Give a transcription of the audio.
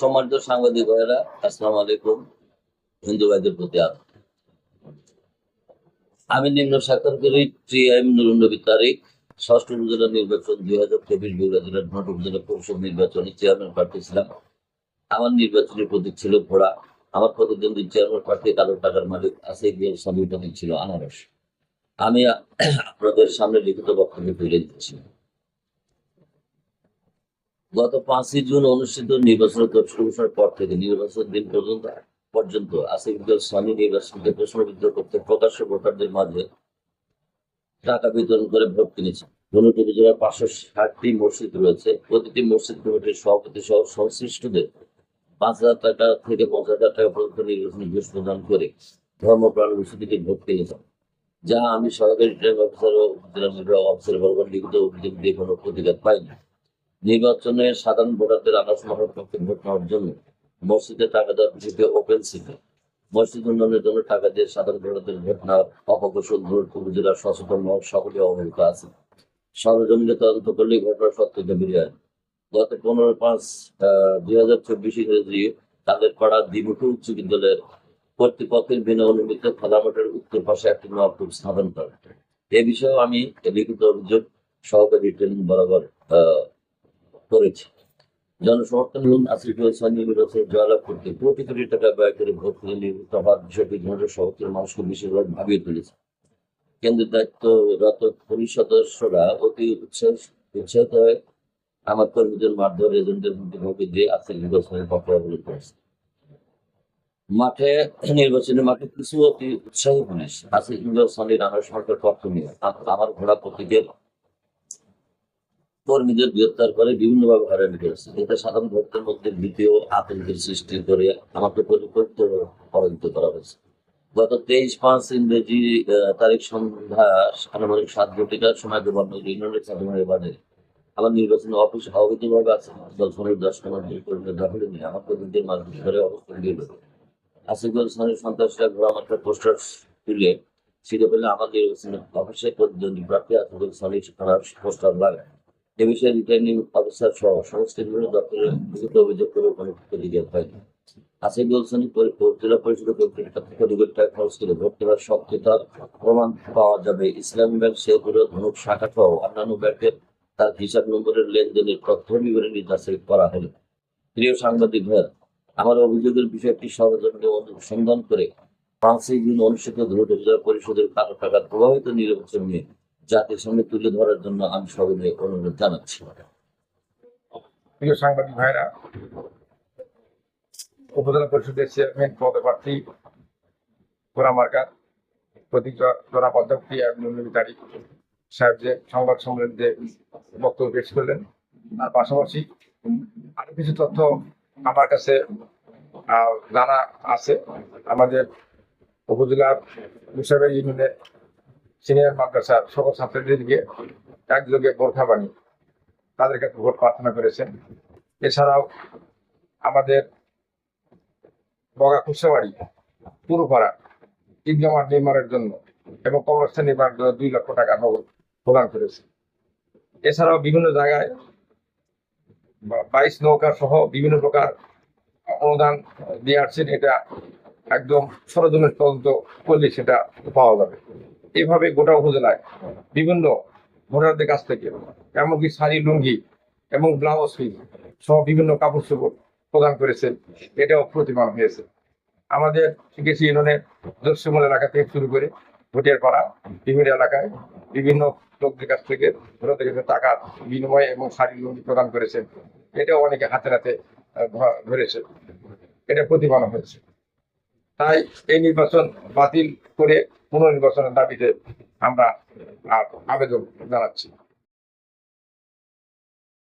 সম্মানিত সাংবাদিক ভাইয়েরা, আসসালামু আলাইকুম। হিন্দু ভাইদের প্রতি। আমি নিম্ন স্বাক্ষরকারী টি এম নুরুন নবী তারিক ষষ্ঠ উপজেলা নির্বাচন, দুই হাজার চব্বিশ বগুড়া জেলার ঘট উপজেলা পরিষদ নির্বাচনে চেয়ারম্যান প্রার্থী ছিলাম। আমার নির্বাচনী প্রতীক ছিল ঘোড়া। আমার প্রতিদ্বন্দ্বী চেয়ারম্যান প্রার্থী কালো টাকার মালিক আছে গিয়ে সংবিধানে ছিল আনারস। আমি আপনাদের সামনে লিখিত বক্তব্য তুলে দিচ্ছি গত পাঁচই জুন অনুষ্ঠিত নির্বাচনের তফসিলের পর থেকে নির্বাচন দিন পর্যন্ত পর্যন্ত আসিফুল সানি নির্বাচনকে প্রশ্নবিদ্ধ করতে প্রকাশ্য ভোটারদের মাঝে টাকা বিতরণ করে ভোট কিনেছে ধনুক উপজেলার পাঁচশো ষাটটি মসজিদ রয়েছে। প্রতিটি মসজিদ কমিটির সভাপতি সহ সংশ্লিষ্টদের পাঁচ হাজার টাকা থেকে পঞ্চাশ হাজার টাকা পর্যন্ত নির্বাচনী ঘুষ প্রদান করে ধর্মপ্রাণ মসজিদকে ভোট কিনেছেন। যা আমি সরকারি রিটার্নিং অফিসার ও নির্বাহী অফিসার বরাবর লিখিত অভিযোগ দিয়ে কোনো প্রতিবাদ পাইনি। নির্বাচনে সাধারণ ভোটারদের আনাস মহার পক্ষে ভোট নেওয়ার জন্য মসজিদে টাকা দেওয়ার বিষয়টি ওপেন সিটে মসজিদ উন্নয়নের জন্য টাকা দিয়ে সাধারণ ভোটারদের ভোট নেওয়ার অপকৌশল ধরে উপজেলার সচেতন মহল সকলে অবহিত আছে। সরজমিনে তদন্ত করলে ঘটনার সত্যতা বেরিয়ে আসে। গত পনেরো পাঁচ দুই হাজার চব্বিশ ইংরেজি তাদের পাড়া দ্বিমুখী উচ্চ বিদ্যালয়ের কর্তৃপক্ষের বিনা অনুমতিতে খেলামাঠের উত্তর পাশে একটি নবকূপ স্থাপন করে। এ বিষয়েও আমি লিখিত অভিযোগ সহকারী ট্রেনিং বরাবর করেছি। জনসমর্থন লোন আশ্রিত নির্বাচনে জয়লাভ করতে। কোটি কোটি টাকা ব্যয় করে ভোট কিনে নির্বাচিত হওয়ার বিষয়টি ঘটে শহরের মানুষকে বিশেষভাবে ভাবিয়ে তুলেছে। কেন্দ্রের দায়িত্বরত পুলিশ সদস্যরা অতি উৎসাহ উৎসাহিত হয়ে আমার কর্মীদের মারধর এজেন্টের মুখোমুখি দিয়ে আজকের নির্বাচনের পক্ষে অবলম্বন করেছে। মাঠে নির্বাচনের মাঠে কিছু অতি উৎসাহী পুলিশ আজকে নির্বাচনে নানা সরকার পক্ষ নিয়ে। আম- আমার ঘোড়া প্রতীকের কর্মীদের গ্রেপ্তার করে বিভিন্নভাবে হয়রানি করেছে। এতে সাধারণ ভক্তের মধ্যে ও আতঙ্কের সৃষ্টি করে আমাকে পরাজিত করা হয়েছে। গত তেইশ পাঁচ ইংরেজি তারিখ সন্ধ্যা আনুমানিক সাত ঘটিকার সময় গভর্নর ইউনিয়নের আমার নির্বাচনী অফিস অবৈধভাবে আছে। দল সনের দশ কর্মীদের দখলে নিয়ে আমার কর্মীদের মাঝ ধরে অবস্থান দিয়ে আসিফুল সনের সন্ত্রাসীরা ঘোড়া পোস্টার তুলে ছিঁড়ে পেলে আমার নির্বাচনী অফিসে প্রতিদ্বন্দ্বী প্রার্থী আসিফুল সনি পোস্টার লাগায়। এ বিষয়ে রিটার্নিং অফিসার সহ সমস্ত বিভিন্ন দপ্তরে লিখিত অভিযোগ করে কোনো প্রতিক্রিয়া পায়নি আসিফুল সনি জেলা পরিষদের কর্তৃক কোটি কোটি টাকা খরচ করে ভোট কেনার সক্রিয়তার প্রমাণ পাওয়া যাবে। ইসলামী ব্যাংক শেরপুর ধনুক শাখা সহ অন্যান্য ব্যাংকের তার হিসাব নম্বরের লেনদেনের তথ্য বিবরণী যাচাই করা হলো। প্রিয় সাংবাদিক ভাইয়েরা, আমার অভিযোগের বিষয়টি সরজমিনে অনুসন্ধান করে পাঁচই জুন অনুষ্ঠিত ধনুক জেলা পরিষদের কারও টাকার প্রভাবিত নির্বাচন নিয়ে জাতির সামনে তুলে ধরার জন্য আমি সবাই অনুরোধ জানাচ্ছি। প্রিয় সাংবাদিক ভাইরা, উপজেলা পরিষদের চেয়ারম্যান, পদপ্রার্থী গোরা মার্কার প্রতীক জনাব অধ্যক্ষ তারিখ সাহেব যে সংবাদ সম্মেলনে যে বক্তব্য পেশ করলেন, তার পাশাপাশি আরও কিছু তথ্য আমার কাছে জানা আছে। আমাদের উপজেলার মুসাবের ইউনিয়নে সিনিয়র মাদ্রাসার সকল ছাত্রীদেরকে একযোগে বোরখা বানিয়ে তাদের কাছে ভোট প্রার্থনা করেছেন। এছাড়াও আমাদের বগা কুসাবাড়ি পুরোপাড়া ঈদগামার নির্মাণের জন্য এবং কবরস্থান নির্মাণের জন্য দুই লক্ষ টাকা নগদ প্রদান করেছে। এছাড়াও বিভিন্ন জায়গায় বাইশ নৌকা সহ বিভিন্ন প্রকার অনুদান দিয়ে আসছেন। এটা একদম সরজমের তদন্ত করলে সেটা পাওয়া যাবে। এভাবে গোটা উপজেলায় বিভিন্ন ভোটারদের কাছ থেকে, এমনকি শাড়ি, লুঙ্গি এবং ব্লাউজ পিস সহ বিভিন্ন কাপড় চোপড় প্রদান করেছেন এটাও প্রতিমান হয়েছে। আমাদের শিখেছি ইউনিয়নের দস্যমূল এলাকা থেকে শুরু করে ভোটের পাড়া বিভিন্ন এলাকায় বিভিন্ন লোকদের কাছ থেকে ভোটারদের কাছে টাকার বিনিময় এবং শাড়ি, লুঙ্গি প্রদান করেছেন এটাও অনেকে হাতে হাতে ধরেছে। এটা প্রতিমান হয়েছে। তাই এই নির্বাচন বাতিল করে পুনর্নির্বাচনের দাবিতে আমরা আবেদন জানাচ্ছি।